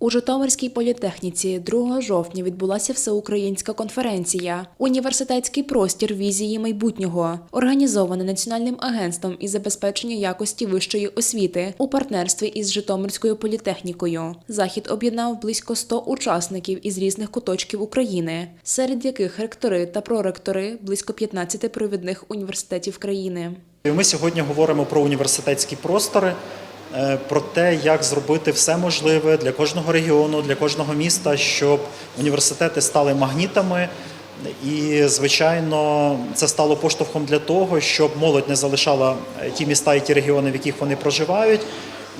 У Житомирській політехніці 2 жовтня відбулася всеукраїнська конференція Університетський простір візії майбутнього, організована Національним агентством із забезпечення якості вищої освіти у партнерстві із Житомирською політехнікою. Захід об'єднав близько 100 учасників із різних куточків України, серед яких ректори та проректори близько 15 провідних університетів країни. Ми сьогодні говоримо про університетські простори, про те, як зробити все можливе для кожного регіону, для кожного міста, щоб університети стали магнітами. І, звичайно, це стало поштовхом для того, щоб молодь не залишала е, ті міста і ті регіони, в яких вони проживають,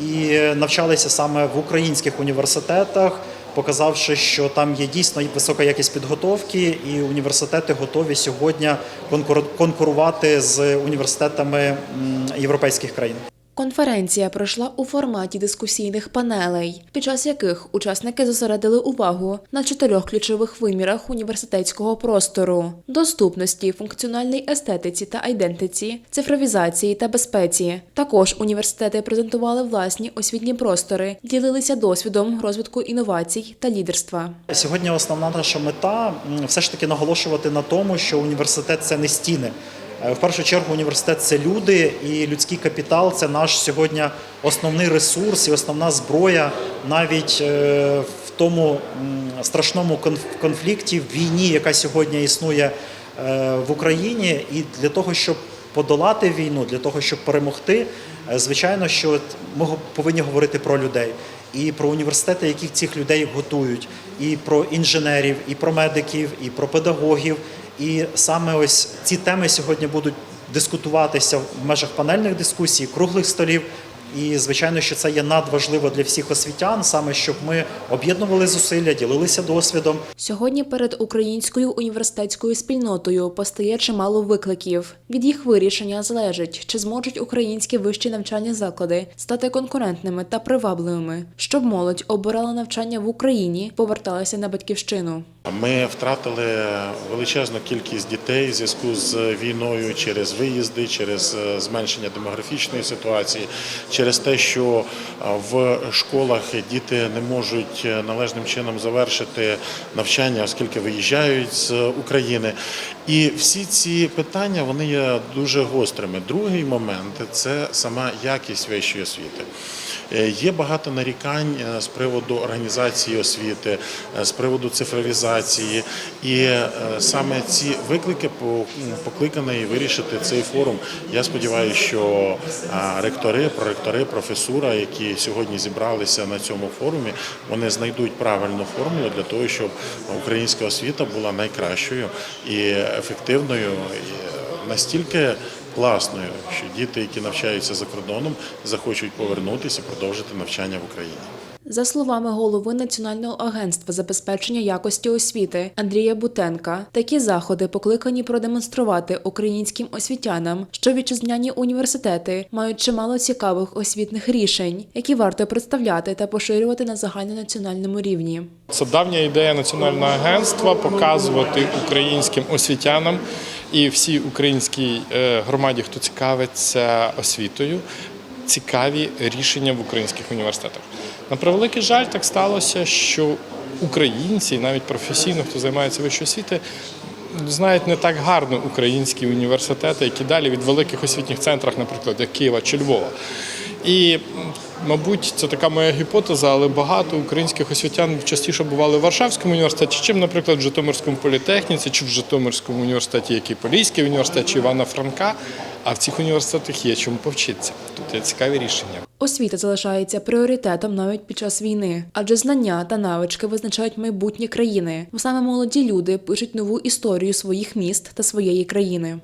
і навчалися саме в українських університетах, показавши, що там є дійсно висока якість підготовки, і університети готові сьогодні конкур- конкурувати з університетами європейських країн. Конференція пройшла у форматі дискусійних панелей, під час яких учасники зосередили увагу на чотирьох ключових вимірах університетського простору: доступності, функціональній естетиці та айдентиці, цифровізації та безпеці. Також університети презентували власні освітні простори, ділилися досвідом розвитку інновацій та лідерства. Сьогодні основна наша мета все ж таки наголошувати на тому, що університет це не стіни. Е, В першу чергу університет це люди, і людський капітал це наш сьогодні основний ресурс і основна зброя навіть е, в тому страшному конф- конфлікті, в війні, яка сьогодні існує е, в Україні, і для того, щоб подолати війну, для того, щоб перемогти, звичайно, що ми повинні говорити про людей. І про університети, які цих людей готують, і про інженерів, і про медиків, і про педагогів. І саме ось ці теми сьогодні будуть дискутуватися в межах панельних дискусій, круглих столів. І звичайно, що це є надважливо для всіх освітян, саме щоб ми об'єднували зусилля, ділилися досвідом. Сьогодні перед українською університетською спільнотою постає чимало викликів. Від їх вирішення залежить, чи зможуть українські вищі навчальні заклади стати конкурентними та привабливими, щоб молодь обирала навчання в Україні, поверталася на батьківщину. Ми втратили величезну кількість дітей в зв'язку з війною через виїзди, через е, зменшення демографічної ситуації, через те, що е, в школах діти не можуть е, належним чином завершити навчання, оскільки виїжджають з України. І всі ці питання вони є дуже гострими. Другий момент це сама якість вищої освіти. Є багато нарікань з приводу організації освіти, з приводу цифровізації, і е, саме ці виклики по- м, покликаний вирішити цей форум. Я сподіваюся, що ректори, проректори, професура, які сьогодні зібралися на цьому форумі, вони знайдуть правильну формулу для того, щоб українська освіта була найкращою і ефективною. і Настільки класною, що діти, які навчаються за кордоном, захочуть повернутися і продовжити навчання в Україні. За словами голови Національного агентства забезпечення якості освіти Андрія Бутенка, такі заходи покликані продемонструвати українським освітянам, що вітчизняні університети мають чимало цікавих освітних рішень, які варто представляти та поширювати на загальнонаціональному рівні. Це давня ідея національного агентства показувати українським освітянам і всій українській е, громаді, хто цікавиться освітою, цікаві рішення в українських університетах. На превеликий жаль, так сталося, що українці, навіть професійно, хто займається вищою освітою, знають не так гарно українські університети, які далі від великих освітніх центрах, наприклад, як Києва чи Львова. І, мабуть, це така моя гіпотеза, але багато українських освітян частіше бували в Варшавському університеті, чим, наприклад, в Житомирському політехніці, чи в Житомирському університеті, як і Поліський університет, чи Івана Франка. А в цих університетах є чому повчитися. Тут є цікаві рішення. Освіта залишається пріоритетом навіть під час війни, адже знання та навички визначають майбутнє країни, саме молоді люди пишуть нову історію своїх міст та своєї країни.